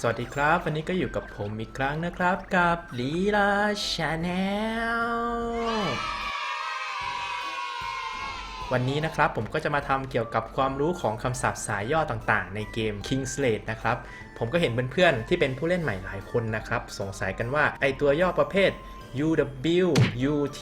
สวัสดีครับ วันนี้ก็อยู่กับผมอีกครั้งนะครับกับลีลาชาแนลวันนี้นะครับผมก็จะมาทำเกี่ยวกับความรู้ของคำศัพท์สายย่อต่างๆ ในเกม King's l a t e นะครับ ผมก็เห็นเพื่อนๆที่เป็นผู้เล่นใหม่หลายคนนะครับ สงสัยกันว่าไอตัวย่อประเภท UW UT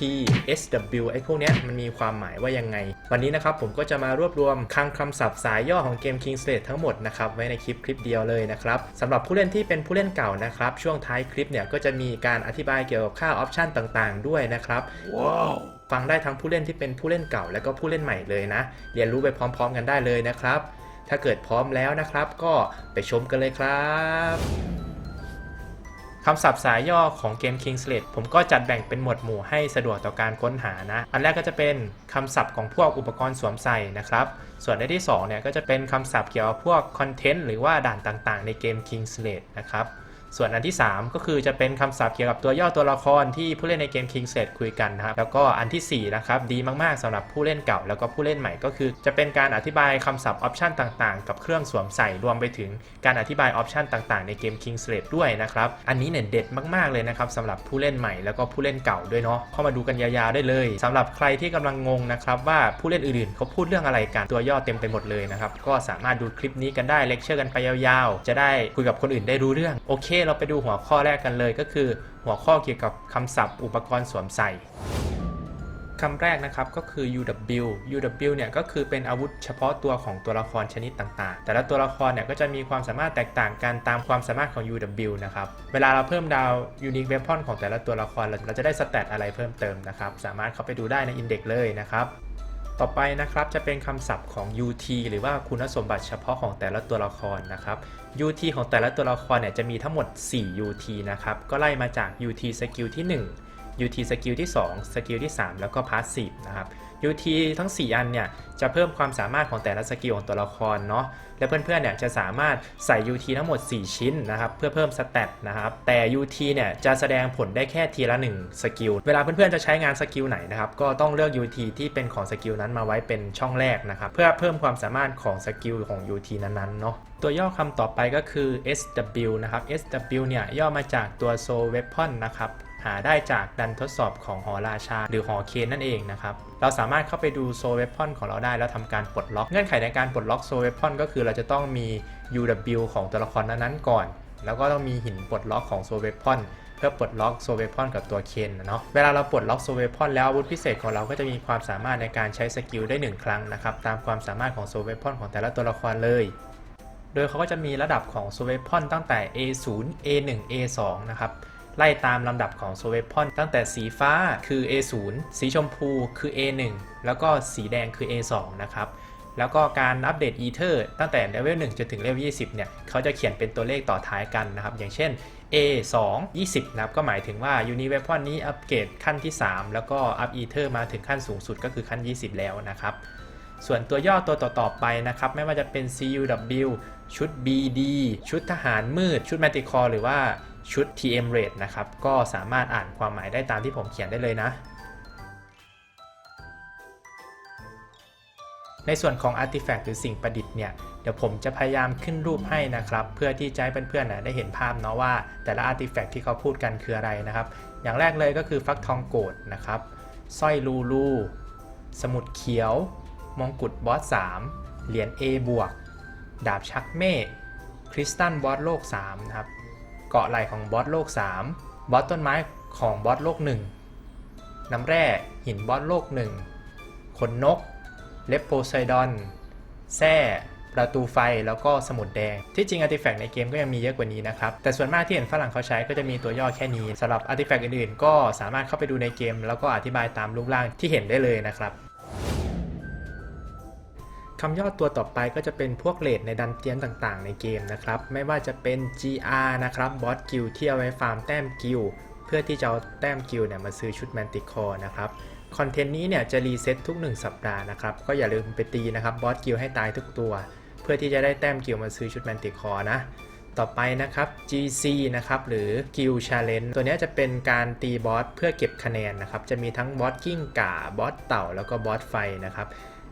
SW ไอ้พวกเนี้ยมันมีความหมายว่ายังไง วันนี้นะครับผมก็จะมารวบรวมคลังคำศัพท์สายย่อของเกม Kingslade ทั้งหมดนะครับ ไว้ในคลิปคลิปเดียวเลยนะครับสำหรับผู้เล่นที่เป็นผู้เล่นเก่านะครับ ช่วงท้ายคลิปเนี่ยก็จะมีการอธิบายเกี่ยวกับค่าออปชันต่างๆ ด้วยนะครับฟังได้ทั้งผู้เล่นที่เป็นผู้เล่นเก่า และก็ผู้เล่นใหม่เลยนะ เรียนรู้ไปพร้อม ๆ กันได้เลยนะครับ ถ้าเกิดพร้อมแล้วนะครับ ก็ไปชมกันเลยครับ คำศัพท์สายย่อของเกม Kingslade ผมก็จัดแบ่งเป็นหมวดหมู่ให้สะดวกต่อการค้นหานะ อันแรกก็จะเป็นคำศัพท์ของพวกอุปกรณ์สวมใส่นะครับ ส่วนในที่2เนี่ยก็จะเป็นคำศัพท์เกี่ยวกับพวกคอนเทนต์หรือว่าด่านต่างๆ ในเกม Kingslade นะครับ ส่วนอันที่ 3 ก็คือจะเป็นคำศัพท์เกี่ยวกับตัวย่อตัวละครที่ผู้เล่นในเกม King s e t คุยกันนะครับ แล้วก็อันทีสี่4นะครับดีมากๆสำหรับผู้เล่นเก่า แล้วก็ผู้เล่นใหม่ก็คือ จะเป็นการอธิบายคำศัพท์ออปชันต่างๆ กับเครื่องสวมใส่รวมไปถึงการอธิบายออปชันต่างๆ ในเกม King s e t ด้วยนะครับ อันนี้เนี่ยเด็ดมากๆเลยนะครับสำหรับผู้เล่นใหม่แล้วก็ผู้เล่นเก่าด้วยเนาะเข้ามาดูกันยาวๆได้เลยสำหรับใครที่กำลังงงนะครับว่าผู้เล่นอื่นๆเขาพูดเรื่องอะไรกันตัวย่อเต็มไปหมดเลยนะครับก็สามารถดูคลิปนี้กันได้เลคเชอร์กันไปยาวๆ จะได้คุยกับคนอื่นได้รู้เรื่องโอเคเราไปดูหัวข้อแรกกันเลยก็คือหัวข้อเกี่ยวกับคำศัพท์อุปกรณ์สวมใส่คำแรกนะครับก็คือ UW UW เนี่ยก็คือเป็นอาวุธเฉพาะตัวของตัวละครชนิดต่างๆ แต่ละตัวละครเนี่ยก็จะมีความสามารถแตกต่างกันตามความสามารถของ UW นะครับ เวลาเราเพิ่มดาว Unique Weapon ของแต่ละตัวละครเราจะได้สเตตอะไรเพิ่มเติมนะครับ สามารถเข้าไปดูได้ใน Index เลยนะครับ ต่อไปนะครับจะเป็นคำศัพท์ของ UT หรือว่าคุณสมบัติเฉพาะของแต่ละตัวละครนะครับ UT ของแต่ละตัวละครเนี่ยจะมีทั้งหมด 4 UT นะครับ ก็ไล่มาจาก UT สกิลที่ 1 UT สกิลที่ 2 สกิลที่ 3 แล้วก็ Passive นะครับ UT ทั้ง 4 อันเนี่ยจะเพิ่มความสามารถของแต่ละสกิลของตัวละครเนาะและเพื่อนๆเนี่ยจะสามารถใส่ UT ทั้งหมด 4 ชิ้นนะครับเพื่อเพิ่มสเตตนะครับแต่ UT เนี่ยจะแสดงผลได้แค่ทีละ 1 สกิล เวลาเพื่อนๆจะใช้งานสกิลไหนนะครับก็ต้องเลือก UT ที่เป็นของสกิลนั้นมาไว้เป็นช่องแรกนะครับเพื่อเพิ่มความสามารถของสกิลของ UT นั้นๆเนาะตัวย่อคำต่อไปก็คือ SW นะครับ SW เนี่ยย่อมาจากตัว Soul Weapon นะครับ หาได้จากดันทดสอบของหอราชา หรือหอเคนนั่นเองนะครับเราสามารถเข้าไปดูโซเวพอนของเราได้แล้วทำการปลดล็อกเงื่อนไขในการปลดล็อกโซเวพอนก็คือเราจะต้องมี UW ของตัวละครนั้นๆก่อน แล้วก็ต้องมีหินปลดล็อกของโซเวพอนเพื่อปลดล็อกโซเวพอนกับตัวเคนนะเนาะ เวลาเราปลดล็อกโซเวพอนแล้วอาวุธพิเศษของเราก็จะมีความสามารถในการใช้สกิลได้หนึ่งครั้งนะครับ ตามความสามารถของโซเวพอนของแต่ละตัวละครเลย โดยเขาก็จะมีระดับของโซเวพอนตั้งแต่ A0 A1 A2 นะครับ ไล่ตามลำดับของโซเวพอนตั้งแต่สีฟ้าคือ A0 สีชมพูคือ A1 แล้วก็สีแดงคือ A2 นะครับแล้วก็การอัปเดตอีเทอร์ตั้งแต่เลเวล1จนถึงเลเวล20 เนี่ย เขาจะเขียนเป็นตัวเลขต่อท้ายกันนะครับ อย่างเช่น A2 20 นะครับ ก็หมายถึงว่า Uni Weapon นี้อัปเกรดขั้นที่ 3 แล้วก็อัปอีเทอร์มาถึงขั้นสูงสุดก็คือขั้น 20 แล้วนะครับ ส่วนตัวย่อตัวต่อๆไปนะครับ ไม่ว่าจะเป็น CUW ชุด BD ชุดทหารมืด ชุด Manticore หรือว่า ชุด TM Rate นะครับ ก็สามารถอ่านความหมายได้ตามที่ผมเขียนได้เลยนะ ในส่วนของ Artifact หรือสิ่งประดิษฐ์เนี่ย เดี๋ยวผมจะพยายามขึ้นรูปให้นะครับ เพื่อที่จะให้เพื่อนๆนะได้เห็นภาพเนาะว่า แต่ละ Artifact ที่เขาพูดกันคืออะไรนะครับ อย่างแรกเลยก็คือฟักทองโกดนะครับ สร้อยลูลู สมุดเขียว มงกุฎบอส 3 เหรียญ A บวก ดาบชักเมฆคริสตัลบอสโลก 3 นะครับ เกาะไหล่ของบอสโลก 3 บอสต้นไม้ของบอสโลก 1 น้ำแร่หินบอสโลก 1 ขนนก เลปโพไซดอน แส้ประตูไฟแล้วก็สมุดแดง ที่จริงอาร์ติแฟกต์ในเกมก็ยังมีเยอะกว่านี้นะครับ แต่ส่วนมากที่เห็นฝรั่งเขาใช้ก็จะมีตัวย่อแค่นี้สำหรับอาร์ติแฟกต์อื่นๆ ก็สามารถเข้าไปดูในเกม แล้วก็อธิบายตามรูปร่างที่เห็นได้เลยนะครับ คำย่อตัวต่อไปก็จะเป็นพวกเลทในดันเจียนต่างๆ ในเกมนะครับ ไม่ว่าจะเป็น GR นะครับบอสกิลที่เอาไว้ฟาร์มแต้มกิลเพื่อที่จะเอาแต้มกิลเนี่ยมาซื้อชุดแมนติคอร์นะครับคอนเทนต์นี้เนี่ยจะรีเซ็ตทุก 1 สัปดาห์นะครับ ก็อย่าลืมไปตีนะครับบอสกิลให้ตายทุกตัว เพื่อที่จะได้แต้มกิลมาซื้อชุดแมนติคอร์นะต่อไปนะครับ GC นะครับหรือ Guild Challenge ตัวนี้จะเป็นการตีบอสเพื่อเก็บคะแนนนะครับ จะมีทั้งบอสกิ้งก่าบอสเต่าแล้วก็บอสไฟนะครับ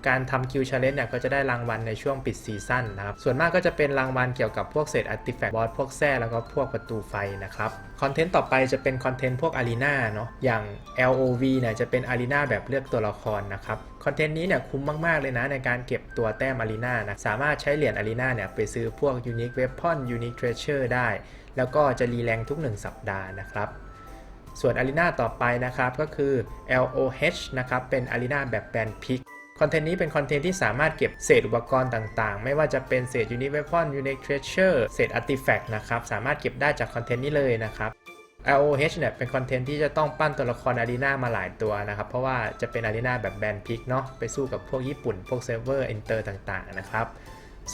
การทำคิวชาเลนจ์เนี่ยก็จะได้รางวัลในช่วงปิดซีซั่นนะครับ ส่วนมากก็จะเป็นรางวัลเกี่ยวกับพวกเศษอาร์ติแฟกต์บอสพวกแท้แล้วก็พวกประตูไฟนะครับ คอนเทนต์ต่อไปจะเป็นคอนเทนต์พวกอารีนาเนาะ อย่าง LOV เนี่ยจะเป็นอารีนาแบบเลือกตัวละครนะครับ คอนเทนต์นี้เนี่ยคุ้มมาก ๆ เลยนะในการเก็บตัวแต้มอารีนานะ สามารถใช้เหรียญอารีนาเนี่ยไปซื้อพวก Unique Weapon Unique Treasure ได้ แล้วก็จะรีแรงทุก 1 สัปดาห์นะครับส่วนอารีนาต่อไปนะครับก็คือ LOH นะครับเป็นอารีนาแบบแบนพิก คอนเทนต์นี้เป็นคอนเทนต์ที่สามารถเก็บเศษอุปกรณ์ต่างๆ ไม่ว่าจะเป็นเศษ Unique Weapon Unique Treasure เศษ Artifact นะครับ สามารถเก็บได้จากคอนเทนต์นี้เลยนะครับ LOH เนี่ยเป็นคอนเทนต์ที่จะต้องปั้นตัวละครอารีนามาหลายตัวนะครับ เพราะว่าจะเป็นอารีนาแบบแบนพิกเนาะไปสู้กับพวกญี่ปุ่น พวกเซิร์ฟเวอร์เอนเตอร์ต่างๆนะครับ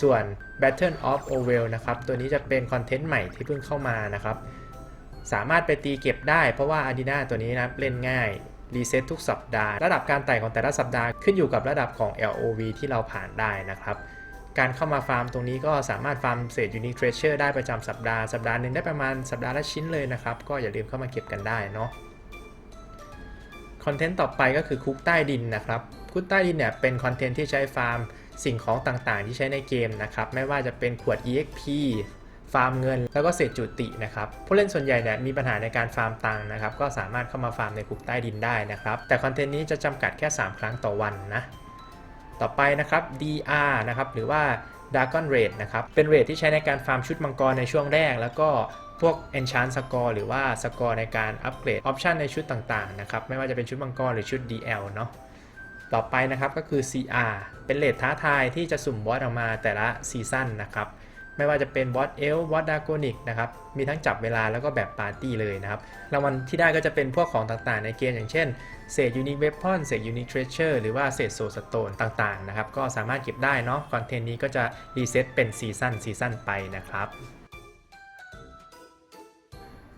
ส่วน Battle of Ovel นะครับ ตัวนี้จะเป็นคอนเทนต์ใหม่ที่เพิ่งเข้ามานะครับ สามารถไปตีเก็บได้เพราะว่าอารีนาตัวนี้นะเล่นง่าย รีเซ็ตทุกสัปดาห์ ระดับการไต่ของแต่ละสัปดาห์ขึ้นอยู่กับระดับของ LOV ที่เราผ่านได้นะครับ การเข้ามาฟาร์มตรงนี้ก็สามารถฟาร์มเศษ Unique Treasure ได้ประจำสัปดาห์ สัปดาห์หนึ่งได้ประมาณสัปดาห์ละชิ้นเลยนะครับ ก็อย่าลืมเข้ามาเก็บกันได้เนาะคอนเทนต์ต่อไปก็คือคุกใต้ดินนะครับคุกใต้ดินเนี่ยเป็นคอนเทนต์ที่ใช้ฟาร์มสิ่งของต่างๆ ที่ใช้ในเกมนะครับ ไม่ว่าจะเป็นขวด EXP ฟาร์มเงิน แล้วก็เศษจุตินะครับผู้เล่นส่วนใหญ่เนี่ยมีปัญหาในการฟาร์มตังค์นะครับก็สามารถเข้ามาฟาร์มในคุกใต้ดินได้นะครับแต่คอนเทนต์นี้จะจำกัดแค่ 3 ครั้งต่อวันนะต่อไปนะครับ DR นะครับหรือว่า Dragon Raid นะครับเป็นเรทที่ใช้ในการฟาร์มชุดมังกรในช่วงแรก แล้วก็พวก Enchant Score หรือว่าสกอร์ในการอัปเกรดออปชันในชุดต่างๆนะครับไม่ว่าจะเป็นชุดมังกรหรือชุด DL เนาะต่อไปนะครับก็คือ CR เป็นเลทท้าทายที่จะสุ่มบอสออกมาแต่ละซีซั่นนะครับ ไม่ว่าจะเป็นบอสเอลบอสดากอนิกนะครับ มีทั้งจับเวลาแล้วก็แบบปาร์ตี้เลยนะครับ รางวัลที่ได้ก็จะเป็นพวกของต่างๆในเกมอย่างเช่น เศษ Unique Weapon เศษ Unique Treasure หรือว่าเศษโซสโตนต่างๆนะครับ ก็สามารถเก็บได้เนาะ คอนเทนต์นี้ก็จะรีเซ็ตเป็นซีซั่นซีซั่นไปนะครับ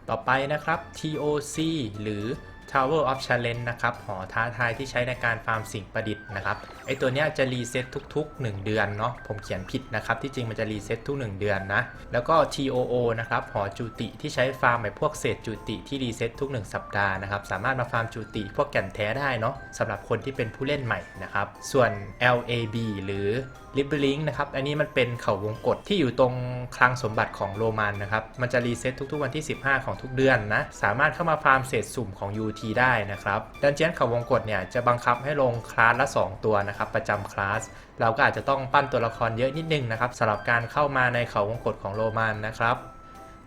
ต่อไปนะครับ TOC หรือ Tower of Challenge นะครับ หอท้าทายที่ใช้ในการฟาร์มสิ่งประดิษฐ์นะครับ อตัวเนี้ยจะรีเซ็ตทุก ๆ 1 เดือนเนาะผมเขียนผิดนะครับ ที่จริงมันจะรีเซ็ตทุก 1 เดือนนะ แล้วก็ TOO นะครับหอจุติที่ใช้ฟาร์มแบบพวกเศษจุติที่รีเซ็ตทุก 1 สัปดาห์นะครับสามารถมาฟาร์มจุติพวกแก่นแท้ได้เนาะสำหรับคนที่เป็นผู้เล่นใหม่นะครับส่วน LAB หรือลิบเบลิงนะครับอันนี้มันเป็นเขาวงกฏที่อยู่ตรงคลังสมบัติของโรมันนะครับมันจะรีเซ็ตทุกๆ วันที่ 15 ของทุกเดือนนะสามารถเข้ามาฟาร์มเศษสุ่มของ UT ได้นะครับดันเจียนเขาวงกฏเนี่ยจะบังคับให้ลงคลาสละ 2 ตัวนะครับประจำคลาสเราก็อาจจะต้องปั้นตัวละครเยอะนิดนึงนะครับสำหรับการเข้ามาในเขาวงกฏของโรมันนะครับ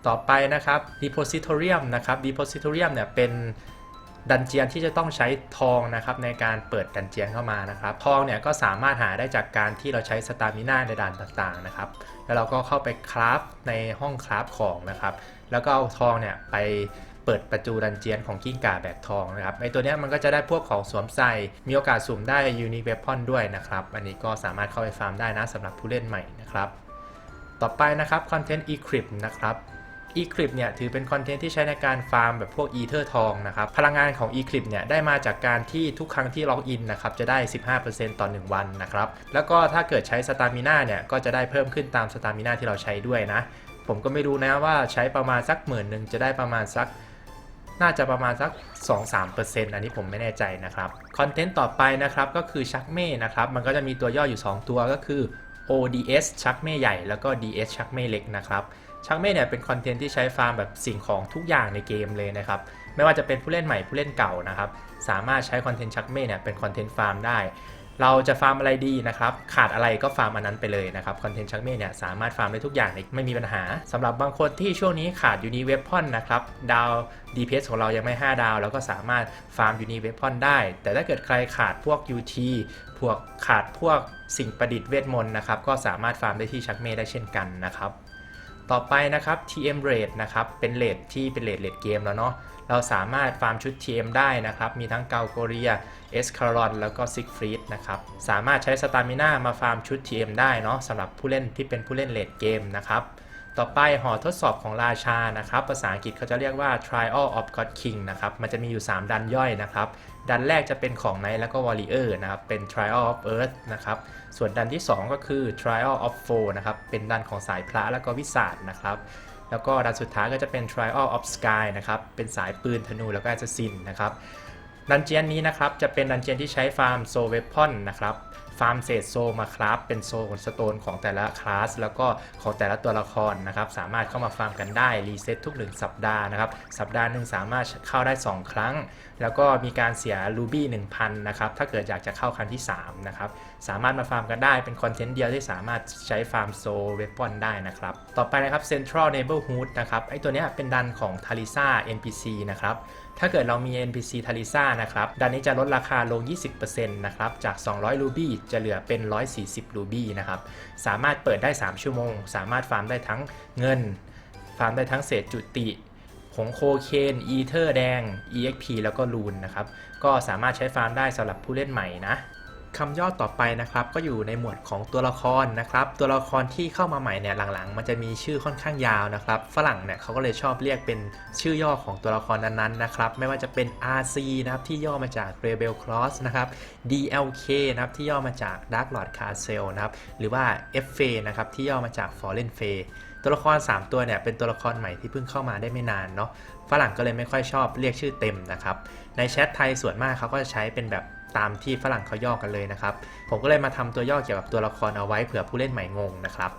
ต่อไปนะครับ Depositorium นะครับ Depositorium เนี่ยเป็นดันเจียนที่จะต้องใช้ทองนะครับในการเปิดดันเจียนเข้ามานะครับ ทองเนี่ยก็สามารถหาได้จากการที่เราใช้สตามิน่าในด่านต่างๆนะครับ แล้วเราก็เข้าไปคราฟในห้องคราฟของนะครับ แล้วก็เอาทองเนี่ยไป เปิดประตูดันเจียนของกิ้งก่าแบกทองนะครับไอตัวเนี้ยมันก็จะได้พวกของสวมใส่ มีโอกาสสุ่มได้ยูนิเวพอนด้วยนะครับ อันนี้ก็สามารถเข้าไปฟาร์มได้นะสำหรับผู้เล่นใหม่นะครับ ต่อไปนะครับคอนเทนต์ Eclipse นะครับ Eclipse เนี่ยถือเป็นคอนเทนต์ที่ใช้ในการฟาร์มแบบพวก Ether ทองนะครับ พลังงานของ Eclipse เนี่ยได้มาจากการที่ทุกครั้งที่ล็อกอินนะครับจะได้ 15%ต่อ 1 วันนะครับ แล้วก็ถ้าเกิดใช้สตามิน่าเนี่ยก็จะได้เพิ่มขึ้นตามสตามิน่าที่เราใช้ด้วยนะ ผมก็ไม่รู้นะว่าใช้ประมาณสักหมื่นหนึ่งจะได้ประมาณสัก น่าจะประมาณสัก 2-3%อันนี้ผมไม่แน่ใจนะครับ คอนเทนต์ต่อไปนะครับก็คือชักเม่นะครับ มันก็จะมีตัวย่ออยู่ 2 ตัวก็คือ ODS ชักเม่ใหญ่แล้วก็ DS ชักเม่เล็กนะครับชักเม่เนี่ยเป็นคอนเทนต์ที่ใช้ฟาร์มแบบสิ่งของทุกอย่างในเกมเลยนะครับ ไม่ว่าจะเป็นผู้เล่นใหม่ผู้เล่นเก่านะครับ สามารถใช้คอนเทนต์ชักเม่เนี่ยเป็นคอนเทนต์ฟาร์มได้ เราจะฟาร์มอะไรดีนะครับขาดอะไรก็ฟาร์มอันนั้นไปเลยนะครับคอนเทนต์ชักเม่เนี่ยสามารถฟาร์มได้ทุกอย่างไม่มีปัญหาสำหรับบางคนที่ช่วงนี้ขาดยูนิเวพอนนะครับดาว DPS ของเรายังไม่ 5 ดาว แล้วก็สามารถฟาร์มยูนิเวพอนได้ แต่ถ้าเกิดใครขาดพวก UT พวกขาดพวกสิ่งประดิษฐ์เวทมนต์นะครับก็สามารถฟาร์มได้ที่ชักเม่ได้เช่นกันนะครับ ต่อไปนะครับ TM Rate นะครับ เป็นเลทที่เป็นเลทเลทเกมแล้วเนาะ เราสามารถฟาร์มชุด TM ได้นะครับ มีทั้งเกาโกเรีย เอสคารอน แล้วก็ซิกฟรีดนะครับ สามารถใช้สตามิน่ามาฟาร์มชุด TM ได้เนาะสำหรับผู้เล่นที่เป็นผู้เล่นเลทเกมนะครับ ต่อไปหอทดสอบของราชานะครับ ภาษาอังกฤษเขาจะเรียกว่า Trial of God King นะครับ มันจะมีอยู่ 3 ดันย่อยนะครับ ดันแรกจะเป็นของไนท์แล้วก็วอริเออร์นะครับ เป็น Trial of Earth นะครับ ส่วนดันที่ 2 ก็คือ Trial of Four นะครับ เป็นดันของสายพระแล้วก็วิสาดนะครับ แล้วก็ดันสุดท้ายก็จะเป็น Trial of Sky นะครับ เป็นสายปืนธนูแล้วก็แอสซินนะครับดันเจียนนี้นะครับ จะเป็นดันเจียนที่ใช้ฟาร์มโซเวพอนนะครับฟาร์มเศษโซมาครับเป็นโซนสโตนของแต่ละคลาสแล้วก็ของแต่ละตัวละครนะครับสามารถเข้ามาฟาร์มกันได้รีเซ็ตทุก 1 สัปดาห์นะครับสัปดาห์หนึ่งสามารถเข้าได้ 2 ครั้ง แล้วก็มีการเสียรูบี้1,000นะครับถ้าเกิดอยากจะเข้าครั้งที่3นะครับสามารถมาฟาร์มกันได้เป็นคอนเทนต์เดียวที่สามารถใช้ฟาร์มโซเวปอนได้นะครับต่อไปนะครับ Central Neighborhood นะครับไอตัวนี้เป็นดันของ t a l i s a NPC นะครับถ้าเกิดเรามี NPC ทาริซ่านะครับดันนี้จะลดราคาลง 20%นะครับจาก 200รูบี้จะเหลือเป็น 140 รูบี้นะครับ สามารถเปิดได้ 3 ชั่วโมง สามารถฟาร์มได้ทั้งเงิน ฟาร์มได้ทั้งเศษจุติผงโคเคน อีเทอร์แดง EXP แล้วก็ลูนนะครับ ก็สามารถใช้ฟาร์มได้สำหรับผู้เล่นใหม่นะ คำย่อต่อไปนะครับ ก็อยู่ในหมวดของตัวละครนะครับ ตัวละครที่เข้ามาใหม่เนี่ยหลังๆ มันจะมีชื่อค่อนข้างยาวนะครับ ฝรั่งเนี่ยเขาก็เลยชอบเรียกเป็นชื่อย่อของตัวละครนั้นๆนะครับ ไม่ว่าจะเป็น RC นะครับที่ย่อมาจาก Rebel Cross นะครับ DLK นะครับที่ย่อมาจาก Dark Lord Castle นะครับหรือว่า FF นะครับที่ย่อมาจาก Fallen f a ตัวละคร 3 ตัวเนี่ยเป็นตัวละครใหม่ที่เพิ่งเข้ามาได้ไม่นานเนาะฝรั่งก็เลยไม่ค่อยชอบเรียกชื่อเต็มนะครับในแชทไทยส่วนมากเขาก็จะใช้เป็นแบบ ตามที่ฝรั่งเขาย่อกันเลยนะครับ ผมก็เลยมาทำตัวย่อเกี่ยวกับตัวละครเอาไว้เผื่อผู้เล่นใหม่งงนะครับ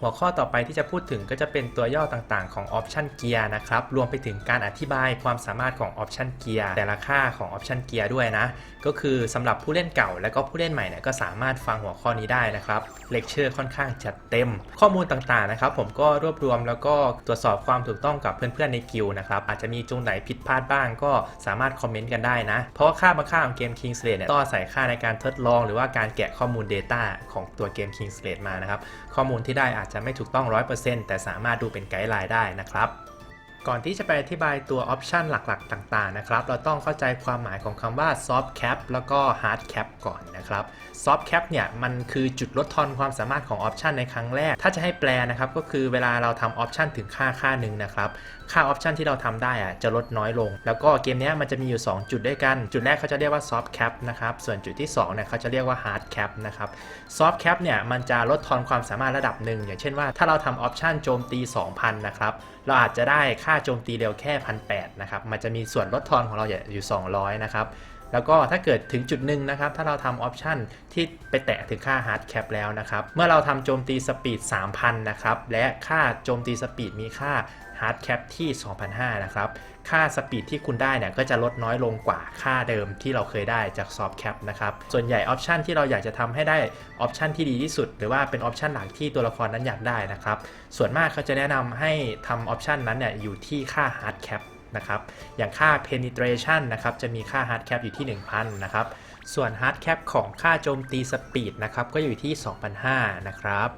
หัวข้อต่อไปที่จะพูดถึงก็จะเป็นตัวย่อต่างๆ ของ Option Gear นะครับ รวมไปถึงการอธิบายความสามารถของ Option Gear แต่ละค่าของ Option Gear ด้วยนะ ก็คือสำหรับผู้เล่นเก่าและก็ผู้เล่นใหม่เนี่ยก็สามารถฟังหัวข้อนี้ได้นะครับเลคเชอร์ค่อนข้างจัดเต็ม ข้อมูลต่างๆนะครับ ผมก็รวบรวมแล้วก็ตรวจสอบความถูกต้องกับเพื่อนๆในกิลนะครับอาจจะมีตรงไหนผิดพลาดบ้างก็สามารถคอมเมนต์กันได้นะ เพราะว่าค่าบางค่าของเกม Kingsley เนี่ยต้องอาศัยค่าในการทดลอง หรือว่าการแกะข้อมูล Data ของตัวเกม Kingsley มานะครับข้อมูลที่ได้อาจจะไม่ถูกต้อง 100%แต่สามารถดูเป็นไกด์ไลน์ได้นะครับก่อนที่จะไปอธิบายตัวออปชันหลักๆ ต่างๆ นะครับ เราต้องเข้าใจความหมายของคำว่า soft cap แล้วก็ hard cap ก่อนนะครับ soft cap เนี่ยมันคือจุดลดทอนความสามารถของออปชันในครั้งแรก ถ้าจะให้แปลนะครับ ก็คือเวลาเราทำออปชันถึงค่าค่าหนึ่งนะครับ ค่าออปชันที่เราทำได้อะจะลดน้อยลง แล้วก็เกมนี้มันจะมีอยู่ 2 จุดด้วยกัน จุดแรกเขาจะเรียกว่าซอฟต์แคปนะครับ ส่วนจุดที่2เนี่ยเขาจะเรียกว่าฮาร์ดแคปนะครับซอฟต์แคปเนี่ยมันจะลดทอนความสามารถระดับหนึ่งอย่างเช่นว่าถ้าเราทำออปชันโจมตี 2,000 นะครับ เราอาจจะได้ค่าโจมตีเร็วแค่ 1,800 นะครับ มันจะมีส่วนลดทอนของเราอยู่ 200 นะครับ แล้วก็ถ้าเกิดถึงจุดหนึ่งนะครับ ถ้าเราทำออปชันที่ไปแตะถึงค่า hard cap แล้วนะครับ เมื่อเราทำโจมตีสปีด 3,000 นะครับ และค่าโจมตีสปีดมีค่า hard cap ที่ 2,500 นะครับ ค่าสปีดที่คุณได้เนี่ยก็จะลดน้อยลงกว่าค่าเดิมที่เราเคยได้จาก soft cap นะครับ ส่วนใหญ่ออปชันที่เราอยากจะทำให้ได้ออปชันที่ดีที่สุด หรือว่าเป็นออปชันหลักที่ตัวละครนั้นอยากได้นะครับ ส่วนมากเขาจะแนะนำให้ทำออปชันนั้นเนี่ยอยู่ที่ค่า hard cap นะครับ อย่างค่า penetration นะครับ จะมีค่า hard cap อยู่ที่ 1,000 นะครับ ส่วน hard cap ของค่าโจมตีสปีดนะครับ ก็อยู่ที่ 2,500 นะครับ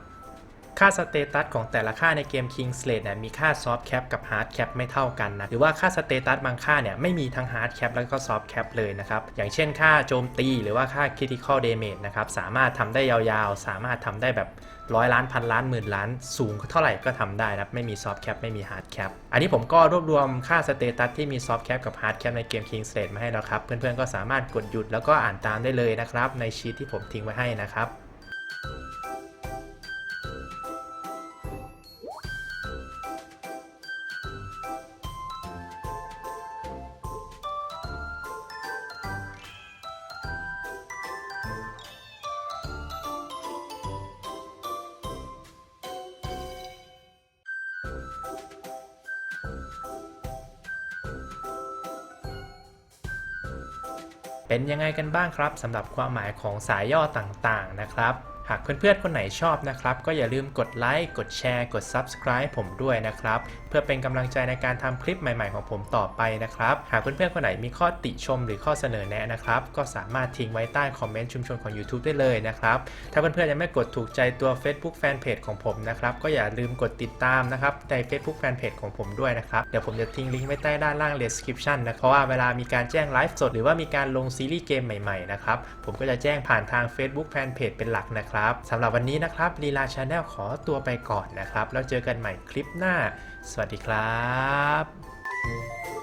ค่าสเตตัสของแต่ละค่าในเกม King Slate เนี่ยมีค่า Soft Cap กับ Hard Cap ไม่เท่ากันนะ หรือว่าค่าสเตตัสบางค่าเนี่ยไม่มีทั้ง Hard Cap แล้วก็ Soft Cap เลยนะครับ อย่างเช่นค่าโจมตีหรือว่าค่า Critical Damage นะครับ สามารถทำได้ยาวๆ สามารถทำได้แบบ ร้อยล้านพันล้านหมื่นล้านสูงเท่าไหร่ก็ทำได้นะไม่มีซอฟต์แคปไม่มีฮาร์ดแคปอันนี้ผมก็รวบรวมค่าสเตตัสที่มีซอฟต์แคปกับฮาร์ดแคปในเกม King Slate มาให้แล้วครับ เพื่อนๆก็สามารถกดหยุดแล้วก็อ่านตามได้เลยนะครับ ในชีทที่ผมทิ้งไว้ให้นะครับ เป็นยังไงกันบ้างครับสำหรับความหมายของสายย่อต่างๆนะครับ หากเพื่อนๆคนไหนชอบนะครับ ก็อย่าลืมกดไลค์กดแชร์ กด Subscribe ผมด้วยนะครับ เพื่อเป็นกำลังใจในการทำคลิปใหม่ๆของผมต่อไปนะครับ หากเพื่อนๆคนไหนมีข้อติชมหรือข้อเสนอแนะนะครับ ก็สามารถทิ้งไว้ใต้คอมเมนต์ชุมชนของ YouTube ได้เลยนะครับ ถ้าเพื่อนๆยังไม่กดถูกใจตัว Facebook Fanpage ของผมนะครับ ก็อย่าลืมกดติดตามนะครับใน Facebook Fanpage ของผมด้วยนะครับ เดี๋ยวผมจะทิ้งลิงก์ไว้ใต้ด้านล่าง description นะเพราะว่าเวลามีการแจ้งไลฟ์สดหรือว่ามีการลงซีรีส์เกมใหม่ๆนะครับผมก็จะแจ้งผ่านทาง Facebook Fanpage เป็นหลักนะครับสำหรับวันนี้นะครับลีลาชาแนลขอตัวไปก่อนนะครับ แล้วเจอกันใหม่คลิปหน้า สวัสดีครับ